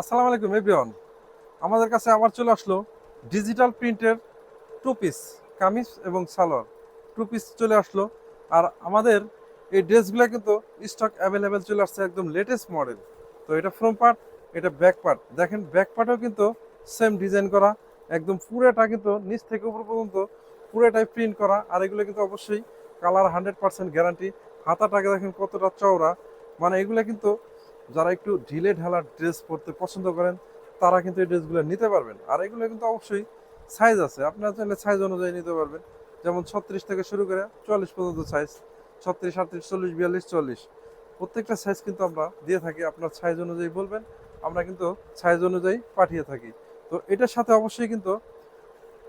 আসসালামু আলাইকুম, এভরিওয়ান। আমাদের কাছে আবার চলে আসলো ডিজিটাল প্রিন্টের টু পিস কামিজ এবং সালোয়ার। টু পিস চলে আসলো। আর আমাদের এই ড্রেসগুলো কিন্তু স্টক অ্যাভেলেবেল চলে আসছে একদম লেটেস্ট মডেল তো এটা ফ্রম পার্ট এটা ব্যাক পার্ট দেখেন ব্যাক পার্টও কিন্তু সেম ডিজাইন করা। একদম পুরোটা কিন্তু নিচ থেকে উপর পর্যন্ত পুরোটাই প্রিন্ট করা। আর এগুলো কিন্তু অবশ্যই কালার হান্ড্রেড পার্সেন্ট গ্যারান্টি হাতাটাকে দেখেন কতটা চওড়া। মানে এগুলো কিন্তু যারা একটু ঢিলে ঢালা ড্রেস পরতে পছন্দ করেন, তারা কিন্তু এই ড্রেসগুলো নিতে পারবেন। আর এগুলো কিন্তু অবশ্যই সাইজ আছে। আপনারা চাইলে সাইজ অনুযায়ী নিতে পারবেন। যেমন ছত্রিশ থেকে শুরু করে চুয়াল্লিশ পর্যন্ত সাইজ ছত্রিশ, আটত্রিশ, চল্লিশ, বিয়াল্লিশ, চল্লিশ। প্রত্যেকটা সাইজ কিন্তু আমরা দিয়ে থাকি। আপনার সাইজ অনুযায়ী বলবেন, আমরা কিন্তু সাইজ অনুযায়ী পাঠিয়ে থাকি। তো এটার সাথে অবশ্যই কিন্তু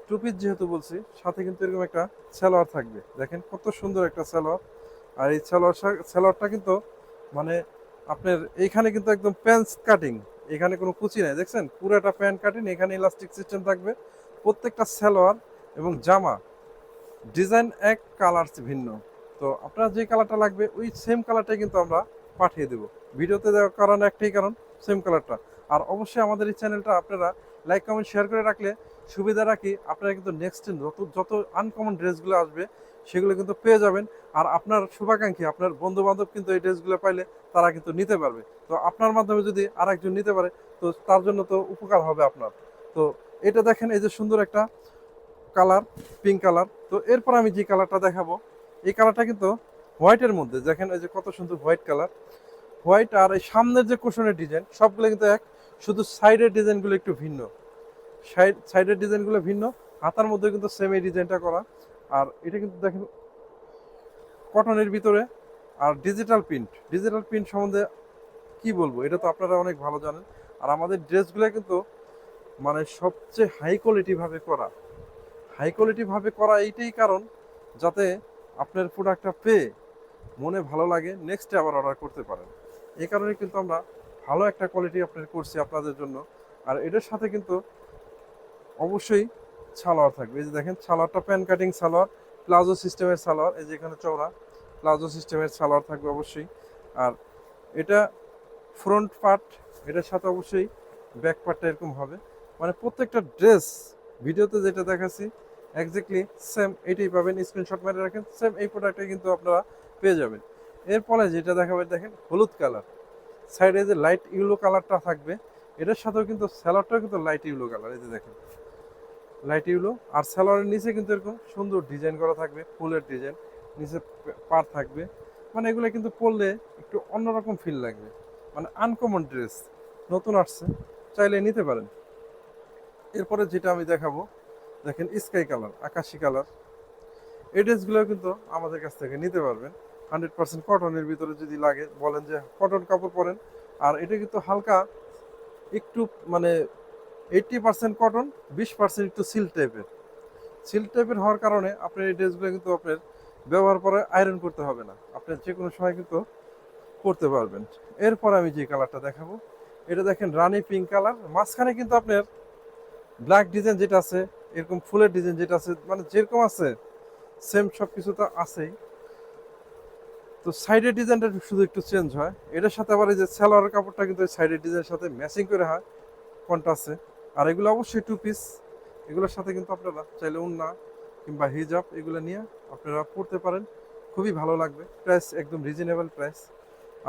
টুপির যেহেতু বলছি, সাথে কিন্তু এরকম একটা স্যালোয়ার থাকবে। দেখেন কত সুন্দর একটা স্যালোয়ার আর এই সালোয়ার স্যালোয়ারটা কিন্তু মানে আপনার এইখানে কিন্তু একদম প্যান্ট কাটিং এখানে কোনো কুচি নাই, দেখছেন? পুরোটা প্যান্ট কাটিং এখানে ইলাস্টিক সিস্টেম থাকবে, প্রত্যেকটা সালোয়ার এবং জামা ডিজাইন এক কালার ভিন্ন। তো আপনার যে কালারটা লাগবে, ওই সেম কালারটাই কিন্তু আমরা পাঠিয়ে দেবো। ভিডিওতে দেওয়ার কারণ একটাই কারণ সেম কালারটা আর অবশ্যই আমাদের এই চ্যানেলটা আপনারা লাইক কমেন্ট শেয়ার করে রাখলে সুবিধা রাখি, আপনারা কিন্তু নেক্সট যত যত আনকমন ড্রেসগুলো আসবে, সেগুলো কিন্তু পেয়ে যাবেন। আর আপনার শুভাকাঙ্ক্ষী, আপনার বন্ধু বান্ধব কিন্তু এই ড্রেসগুলো পাইলে তারা কিন্তু নিতে পারবে। তো আপনার মাধ্যমে যদি আরেকজন নিতে পারে, তো তার জন্য তো উপকার হবে আপনার। তো এটা দেখেন, এই যে সুন্দর একটা কালার পিঙ্ক কালার তো এরপর আমি যে কালারটা দেখাবো, এই কালারটা কিন্তু হোয়াইটের মধ্যে। দেখেন এই যে কত সুন্দর হোয়াইট কালার হোয়াইট আর এই সামনের যে কোশনের ডিজাইন সবগুলো কিন্তু এক, শুধু সাইডের ডিজাইনগুলো একটু ভিন্ন। সাইডের ডিজাইনগুলো ভিন্ন, হাতার মধ্যে কিন্তু সেম এই ডিজাইনটা করা। আর এটা কিন্তু দেখেন কটনের ভিতরে, আর ডিজিটাল প্রিন্ট ডিজিটাল প্রিন্ট সম্বন্ধে কি বলব? এটা তো আপনারা অনেক ভালো জানেন। আর আমাদের ড্রেসগুলো কিন্তু মানে সবচেয়ে হাই কোয়ালিটি ভাবে করা। হাই কোয়ালিটি ভাবে করা এইটাই কারণ, যাতে আপনার প্রোডাক্টটা পেয়ে মনে ভালো লাগে নেক্সটে আবার অর্ডার করতে পারেন। এই কারণে কিন্তু আমরা ভালো একটা কোয়ালিটি আপনার করছি আপনাদের জন্য। আর এটার সাথে কিন্তু অবশ্যই সালোয়ার থাকবে। এই যে দেখেন সালোয়ারটা প্যান কাটিং সালোয়ার প্লাজো সিস্টেমের সালোয়ার এই যে এখানে চওড়া, প্লাজো সিস্টেমের সালোয়ার থাকবে অবশ্যই। আর এটা ফ্রন্ট পার্ট এটার সাথে অবশ্যই ব্যাক পার্টটা এরকম হবে। মানে প্রত্যেকটা ড্রেস ভিডিওতে যেটা দেখাচ্ছি এক্স্যাক্টলি সেম এটাই পাবেন। স্ক্রিনশট মেরে রাখেন সেম এই প্রোডাক্টটাই কিন্তু আপনারা পেয়ে যাবেন। এরপরে যেটা দেখাবেন দেখেন, হলুদ কালার সাইডে যে লাইট ইউলো কালারটা থাকবে, এটার সাথেও কিন্তু স্যালোয়ারটাও কিন্তু লাইট ইউলো কালার এই যে দেখেন। লাইট ইউলো আর সালোয়ারের নিচে কিন্তু এরকম সুন্দর ডিজাইন করা থাকবে, ফুলের ডিজাইন। নিচে পার থাকবে। মানে এগুলো কিন্তু পরলে একটু অন্যরকম ফিল লাগবে। মানে আনকমন ড্রেস নতুন আসছে, চাইলে নিতে পারেন। এরপরে যেটা আমি দেখাবো, দেখেন স্কাই কালার আকাশি কালার এই ড্রেসগুলো কিন্তু আমাদের কাছ থেকে নিতে পারবেন। হান্ড্রেড পার্সেন্ট কটনের ভিতরে যদি লাগে, বলেন যে কটন কাপড় পরেন। আর এটা কিন্তু হালকা, একটু মানে এইটটি পার্সেন্ট কটন বিশ পার্সেন্ট একটু সিল্ক টাইপের সিল্ক টাইপের হওয়ার কারণে আপনার এই ড্রেসগুলো কিন্তু আপনার ব্যবহার করে আয়রন করতে হবে না। আপনি যে কোনো সময় কিন্তু করতে পারবেন। এরপর আমি যে কালারটা দেখাবো, এটা দেখেন রানি পিঙ্ক কালার মাঝখানে কিন্তু আপনার ব্ল্যাক ডিজাইন যেটা আছে, এরকম ফুলের ডিজাইন যেটা আছে মানে যেরকম আছে সেম সব কিছু তো আছেই। তো সাইডের ডিজাইনটা শুধু একটু চেঞ্জ হয়। এটার সাথে আবার এই যে সালোয়ারের কাপড়টা কিন্তু সাইডের ডিজাইনের সাথে ম্যাচিং করে হয় কন্ট্রাস্টে আর এগুলো অবশ্যই টু পিস এগুলোর সাথে কিন্তু আপনারা চাইলে উন্না কিংবা হিজাব এগুলো নিয়ে আপনারা পড়তে পারেন। খুবই ভালো লাগবে। প্রাইস একদম রিজনেবল প্রাইস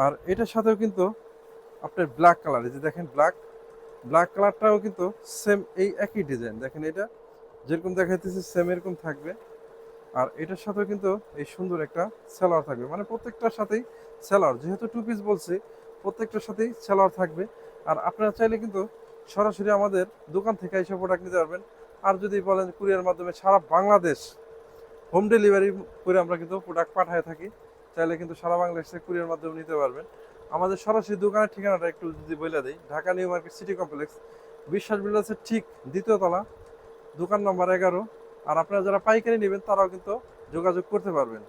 আর এটার সাথেও কিন্তু আপনার ব্ল্যাক কালার যে দেখেন ব্ল্যাক ব্ল্যাক কালারটাও কিন্তু সেম এই একই ডিজাইন দেখেন এটা যেরকম দেখাইতেছে সেম এরকম থাকবে। আর এটার সাথেও কিন্তু এই সুন্দর একটা সেলার থাকবে। মানে প্রত্যেকটার সাথেই সেলার যেহেতু টু পিস বলছি, প্রত্যেকটার সাথেই সেলার থাকবে। আর আপনারা চাইলে কিন্তু সরাসরি আমাদের দোকান থেকে এসে প্রোডাক্ট নিতে পারবেন। আর যদি বলেন কুরিয়ার মাধ্যমে সারা বাংলাদেশ হোম ডেলিভারি করে আমরা কিন্তু প্রোডাক্ট পাঠায় থাকি চাইলে কিন্তু সারা বাংলাদেশে কুরিয়ার মাধ্যমে নিতে পারবেন। আমাদের সরাসরি দোকানের ঠিকানাটা একটু যদি বলে দিই, Dhaka new market city complex, Biswas বিল্ডার্সের ঠিক দ্বিতীয় তলা, দোকান নম্বর এগারো। আর আপনারা যারা পাইকারি নেবেন, তারাও কিন্তু যোগাযোগ করতে পারবেন।